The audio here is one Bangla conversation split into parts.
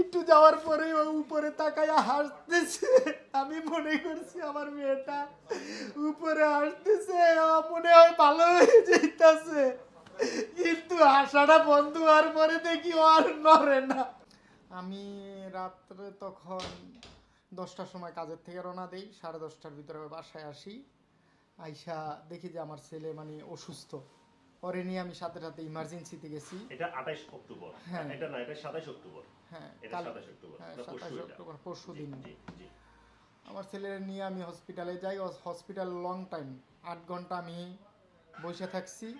একটু যাওয়ার পরে উপরে তাকায়া হাসতেছে। আমি মনে করছি আমার মেয়েটা উপরে হাসতেছে মনে হয় ভালো হয়ে যাইতাছে। কিন্তু হাসাটা বন্ধ হওয়ার পরে দেখি ও আর নড়ে না। আমি রাত্রে তখন দশটার সময় কাজের থেকে রওনা দেই, সাড়ে দশটার ভিতরে বাসায় আসি। আইসা দেখি যে আমার ছেলে মানে অসুস্থ। পরে নিয়ে আমি সাথে সাথে ইমার্জেন্সিতে গেছি। এটা 28 অক্টোবর। হ্যাঁ। এটা না এটা 27 অক্টোবর। হ্যাঁ এটা 27 অক্টোবর। হ্যাঁ না, পরশু। অক্টোবর পরশু দিন। জি জি। আমার ছেলের নিয়ে আমি হসপিটালে যাই। হসপিটাল লং টাইম আট ঘণ্টা আমি বসে থাকছি।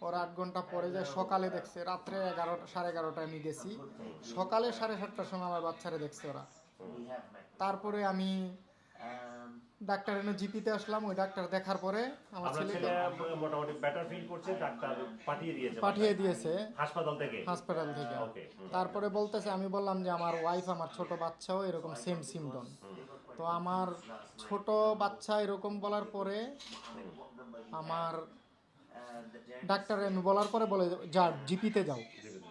ওর আট ঘণ্টা পরে যায় সকালে দেখছে। রাত্রে এগারোটা সাড়ে এগারোটায় আমি গেছি। সকালে সাড়ে সাতটার সময় আমার বাচ্চারা দেখছে ওরা। তারপরে আমি ডাক্তার এনে জিপিতে আসলাম ওই ডাক্তার দেখার পরে আমার ছেলে মোটামুটি বেটার ফিল করছে ডাক্তার পাঠিয়ে দিয়েছে পাঠিয়ে দিয়েছে। হাসপাতাল থেকে? হাসপাতাল থেকে। ওকে তারপরে বলতেছে আমি বললাম যে আমার ওয়াইফ আমার ছোট বাচ্চাও এরকম সেম সিমটম তো আমার ছোট বাচ্চা এরকম বলার পরে আমার ডাক্তার আমি বলার পরে বলে যা জিপিতে যাও।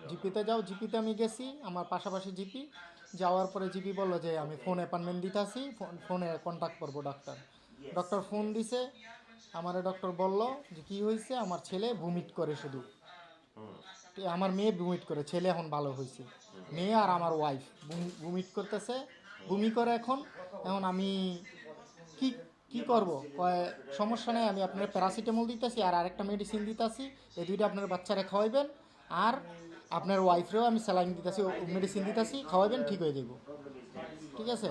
জিপিতে যাও জিপিতে আমি গেছি আমার পাশাপাশি জিপি যাওয়ার পরে জিপি বলল যে আমি ফোন অ্যাপয়েন্টমেন্ট দিতে আসি ফোনে কন্ট্যাক্ট করব ডাক্তার ডক্টর ফোন দিছে আমার ডক্টর বলল যে কি হয়েছে আমার ছেলে ভুমিট করে শুধু। আমার মেয়ে ভুমিট করে ছেলে এখন ভালো হয়েছে মেয়ে আর আমার ওয়াইফ ভুমিট করতেছে। ভূমি করে এখন এখন আমি কি কি করব? কয় সমস্যা নেই আমি আপনার প্যারাসিটামল দিতেছি আর আরেকটা মেডিসিন দিতেছি। এই দুইটা আপনার বাচ্চারা খাওয়াইবেন। আর আপনার ওয়াইফরেও আমি স্যালাইন দিতেছি মেডিসিন দিতেছি খাওয়াইবেন ঠিক হয়ে যাব ঠিক আছে?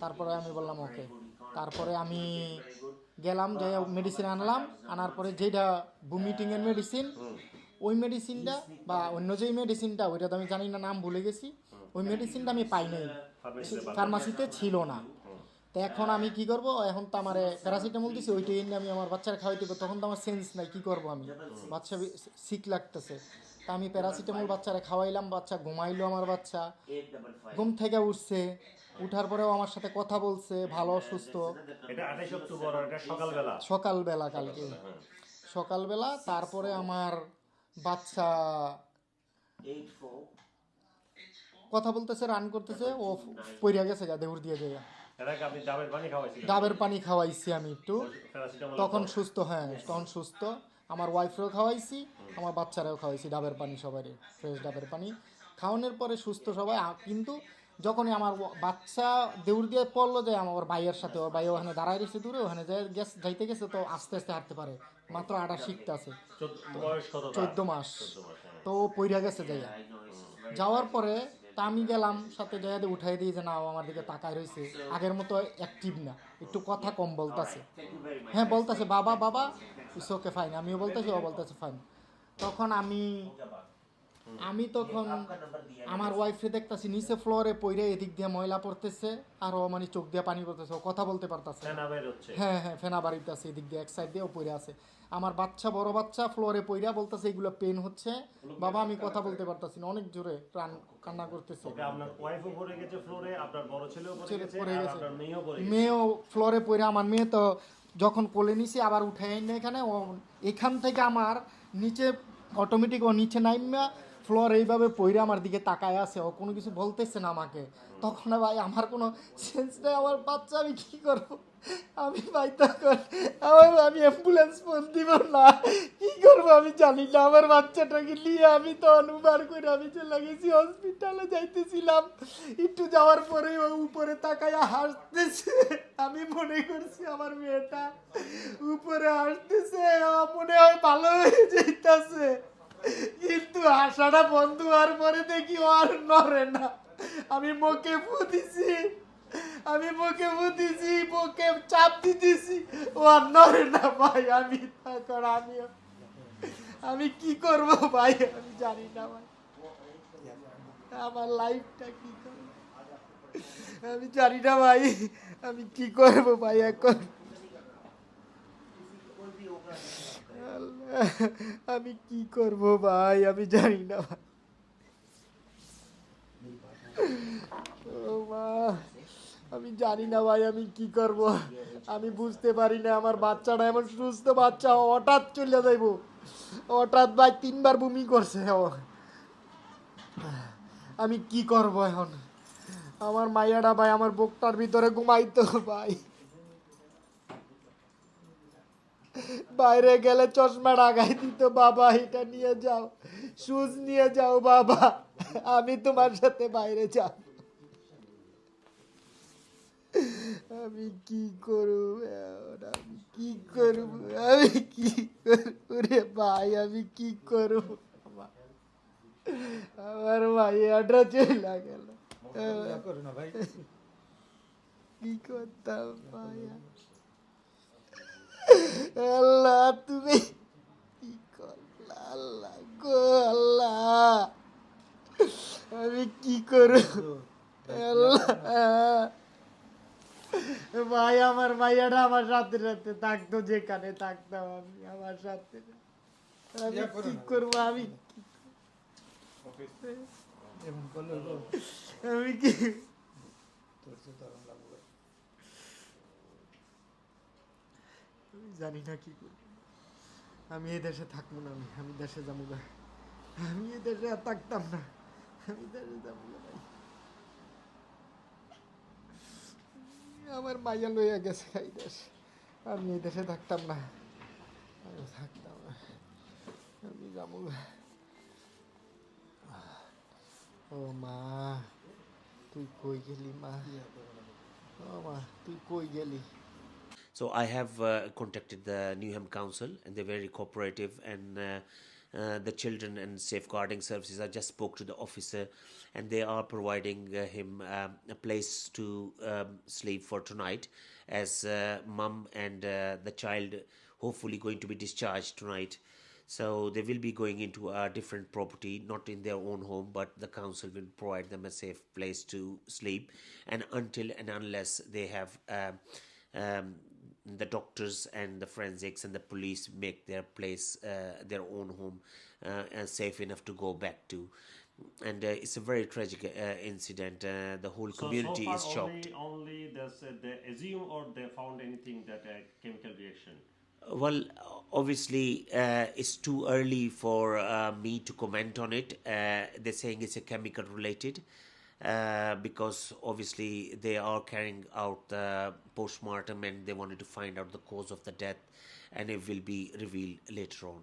তারপরে আমি বললাম ওকে। তারপরে আমি গেলাম যে মেডিসিন আনলাম আনার পরে যেটা বুমিটিংয়ের মেডিসিন ওই মেডিসিনটা বা অন্য যেই মেডিসিনটা ওইটা তো আমি জানি না নাম ভুলে গেছি ওই মেডিসিনটা আমি পাই নাই। ফার্মাসিতে ছিল না। তো এখন আমি কি করব? এখন তো আমার প্যারাসিটামল দিছে ওইটা এনে আমি আমার বাচ্চার খাওয়াইতে হবে, তখন তো আমার সেন্স নাই কি করব আমি? বাচ্চা সিক লাগতেছে। তা আমি প্যারাসিটামল বাচ্চারা খাওয়াইলাম বাচ্চা ঘুমাইলো আমার বাচ্চা। ঘুম থেকে উঠছে উঠার পরেও আমার সাথে কথা বলছে ভালো সুস্থ এটা 28 অক্টোবর আর এটা সকালবেলা। কালকে। সকালবেলা তারপরে আমার বাচ্চা কথা বলতেছে রান করতেছে ও পইরা গেছে গা দেউর দিয়ে আপনি ডাবের পানি খাওয়াইছি। আমি একটু। তখন সুস্থ হ্যাঁ তখন সুস্থ। আমার ওয়াইফরেও খাওয়াইছি আমার বাচ্চারাও খাওয়াইছি ডাবের পানি সবারই ফ্রেশ ডাবের পানি। খাওয়ানোর পরে সুস্থ সবাই কিন্তু যখনই আমার বাচ্চা দেউর দিয়ে পড়ল যে আমার ভাইয়ের সাথে ওর ভাই ওখানে দাঁড়ায় রয়েছে দূরে ওখানে গেছ যাইতে গেছে তো আস্তে আস্তে হাঁটতে পারে। মাত্র আটা শিখতে আছে। চোদ্দ মাস। হ্যাঁ। তো পইরা গেছে যাইয়া। যাওয়ার পরে তা আমি গেলাম, সাথে জায়গাতে উঠাই দিয়ে যে না আমার দিকে তাকায় রয়েছে আগের মতো অ্যাক্টিভ না, একটু কথা কম বলতাছে। হ্যাঁ বলতেছে, বাবা বাবা। ইস ওকে ফাইন আমিও বলতেছি, ও বলতেছে ফাইন তখন আমি আমি তখন আমার ওয়াইফে দেখতাছি নিচে ফ্লোরে পইরে এদিক দিয়ে ময়লা পড়তেছে আর ও মানে চোখ দিয়ে পানি পড়তেছে ও কথা বলতে পারতেছে হ্যাঁ হ্যাঁ ফেনা বাড়িতে আছে এদিক দিয়ে এক সাইড দিয়ে পড়ে আছে। আমার বাচ্চা বড় বাচ্চা ফ্লোরে পইরা বলতেছে এগুলো পেন হচ্ছে। বাবা আমি কথা বলতে পারতাছি না অনেক জোরে প্রাণ কান্না করতেছে। আপনার ওয়াইফও পড়ে গেছে ফ্লোরে আপনার বড় ছেলেও পড়ে গেছে পড়ে আর গেছে। আপনার মেয়েও পড়ে গেছে। মেয়েও ফ্লোরে পড়ে আমার মেয়ে তো যখন কোলে নিছি আবার উঠে না এখানে এখান থেকে আমার নিচে অটোমেটিক ও নিচে নাইমা ফ্লোর এইভাবে পইরে আমার দিকে তাকায় আছে, ও কোনো কিছু বলতেছে না আমাকে। তখন ভাই আমার কোনো সেন্স নেই, আমার বাচ্চা আমি কি করব? আমি ভাই তখন আমার, আমি অ্যাম্বুলেন্স ফোন দিব না। কি করব আমি জানি না, আমার বাচ্চাটাকে নিয়ে আমি তো অনুবার করে আমি চলে গেছি হসপিটালে যাইতেছিলাম। একটু যাওয়ার পরে উপরে তাকায়া হাসতেছে। আমি মনে করছি আমার মেয়েটা উপরে হাসতেছে মনে হয় ভালো হয়ে যাইতাছে। কিন্তু হাসাটা বন্ধ হওয়ার পরে দেখি ও আর নড়ে না। আমি মুখে ফুদিছি আমি মুখে ফুদিছি মুখে চাপ দিতেছি ও আর নড়ে না ভাই, আমি তখন আমি আমি কি করব ভাই, আমি জানি না ভাই। আমার লাইফটা কি করব? আমি জানি না ভাই, আমি কি করব ভাই এখন আল্লাহ, আমি কি করব ভাই? আমি জানি না ও আমি জানি না ভাই, আমি কি করব? আমি বুঝতে পারি না, আমার বাচ্চাটা এমন সুস্থ বাচ্চা, হঠাৎ চলে যাইব। হঠাৎ ভাই তিনবার বমি করছে আমি কি করব এখন? আমার মাইয়াটা ভাই, আমার বুকটার ভিতরে ঘুমাইতো ভাই। বাইরে গেলে চশমা লাগাই দিত বাবা এটা নিয়ে যাও শুজ নিয়ে যাও বাবা আমি তোমার সাথে বাইরে যাব। আমি কি করব আমি কি করব? আমি কি করব রে ভাই? আমি কি করব? আমার- ভাই মাইয়াটা চলে গেল। করো না ভাই। কি করতাম মায়া আল্লাহ তুমি কি করলা? আল্লাহ গো আল্লাহ। আমি কি করব? আল্লাহ। ভাই আমার ভাইয়াটা আমার সাথে সাথে থাকতো যেখানে থাকতাম আমি আমার সাথে। আমি কি। করব? আমি? আমি কি আমি জানি না কি করব আমি এই দেশে থাকব না আমি আমি দেশে যাব না। আমি এই দেশে আর থাকতাম না। আমি দেশে যাব না। আমার মাইয়া লইয়া গেছে এই দেশ। আমি এই দেশে থাকতাম না। আমি থাকতাম না। আমি যাব না। ও মা, তুই কই গেলি মা? ও মা, তুই কই গেলি? So I have uh, contacted the Newham Council, and they're very cooperative. And uh, uh, the children and safeguarding services, I just spoke to the officer, and they are providing uh, him um, a place to um, sleep for tonight, as uh, mum and the child hopefully going to be discharged tonight. So they will be going into a different property, not in their own home, but the council will provide them a safe place to sleep. And until and unless they have um, um, the doctors and the forensics and the police make their place, uh, their own home, uh, and safe enough to go back to. And uh, it's a very tragic uh, incident. Uh, the whole So, community so far is shocked. Only, only uh, they assume or they found anything that a chemical reaction. Well, obviously, uh, it's too early for uh, me to comment on it. Uh, they're saying it's a chemical related uh, because obviously they are carrying out the postmortem and they wanted to find out the cause of the death, and it will be revealed later on.